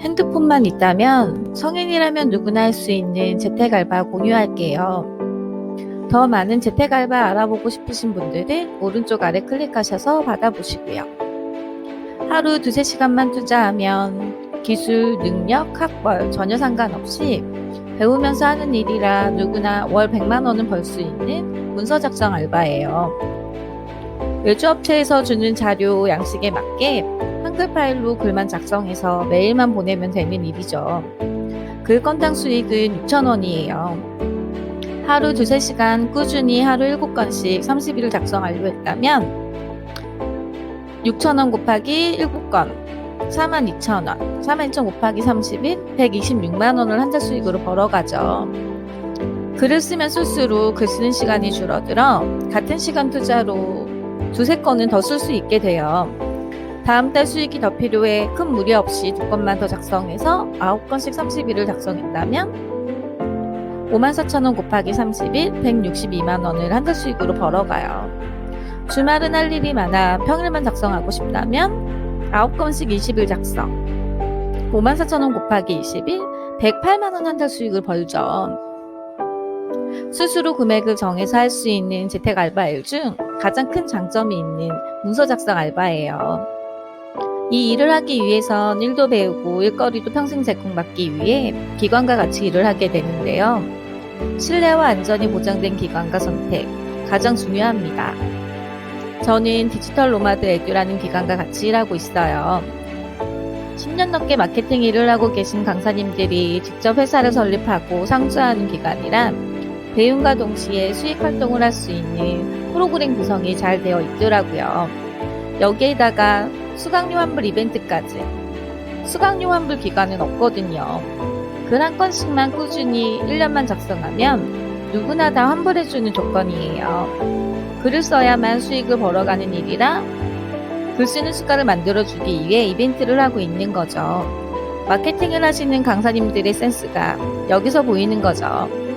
핸드폰만 있다면 성인이라면 누구나 할 수 있는 재택알바 공유할게요. 더 많은 재택알바 알아보고 싶으신 분들은 오른쪽 아래 클릭하셔서 받아보시고요. 하루 두세 시간만 투자하면 기술, 능력, 학벌 전혀 상관없이 배우면서 하는 일이라 누구나 월 100만 원은 벌 수 있는 문서 작성 알바예요. 외주업체에서 주는 자료 양식에 맞게 한글 파일로 글만 작성해서 메일만 보내면 되는 일이죠. 글 건당 수익은 6,000원이에요. 하루 두세 시간 꾸준히 하루 7건씩 30일을 작성하려고 했다면 6,000원 곱하기 7건 42,000원 42,000원 곱하기 30일 126만원을 한 달 수익으로 벌어가죠. 글을 쓰면 쓸수록 글 쓰는 시간이 줄어들어 같은 시간 투자로 두세 건은 더 쓸 수 있게 돼요. 다음 달 수익이 더 필요해 큰 무리 없이 두 건만 더 작성해서 9건씩 30일을 작성했다면 54,000원 곱하기 30일 162만원을 한 달 수익으로 벌어가요. 주말은 할 일이 많아 평일만 작성하고 싶다면 9건씩 20일 작성 54,000원 곱하기 20일 108만원 한 달 수익을 벌죠. 스스로 금액을 정해서 할 수 있는 재택 알바 일 중 가장 큰 장점이 있는 문서 작성 알바예요. 이 일을 하기 위해선 일도 배우고 일거리도 평생 제공받기 위해 기관과 같이 일을 하게 되는데요. 신뢰와 안전이 보장된 기관과 선택, 가장 중요합니다. 저는 디지털 노마드 에듀라는 기관과 같이 일하고 있어요. 10년 넘게 마케팅 일을 하고 계신 강사님들이 직접 회사를 설립하고 상주하는 기관이라 배움과 동시에 수익 활동을 할 수 있는 프로그램 구성이 잘 되어 있더라고요. 여기에다가 수강료 환불 이벤트까지. 수강료 환불 기간은 없거든요. 글 한 건씩만 꾸준히 1년만 작성하면 누구나 다 환불해주는 조건이에요. 글을 써야만 수익을 벌어가는 일이라 글 쓰는 습관을 만들어주기 위해 이벤트를 하고 있는 거죠. 마케팅을 하시는 강사님들의 센스가 여기서 보이는 거죠.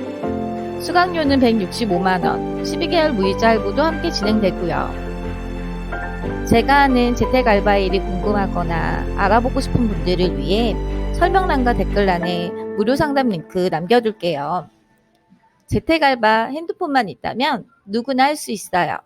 수강료는 165만원, 12개월 무이자 할부도 함께 진행되고요. 제가 하는 재택 알바 일이 궁금하거나 알아보고 싶은 분들을 위해 설명란과 댓글란에 무료 상담 링크 남겨둘게요. 재택 알바 핸드폰만 있다면 누구나 할 수 있어요.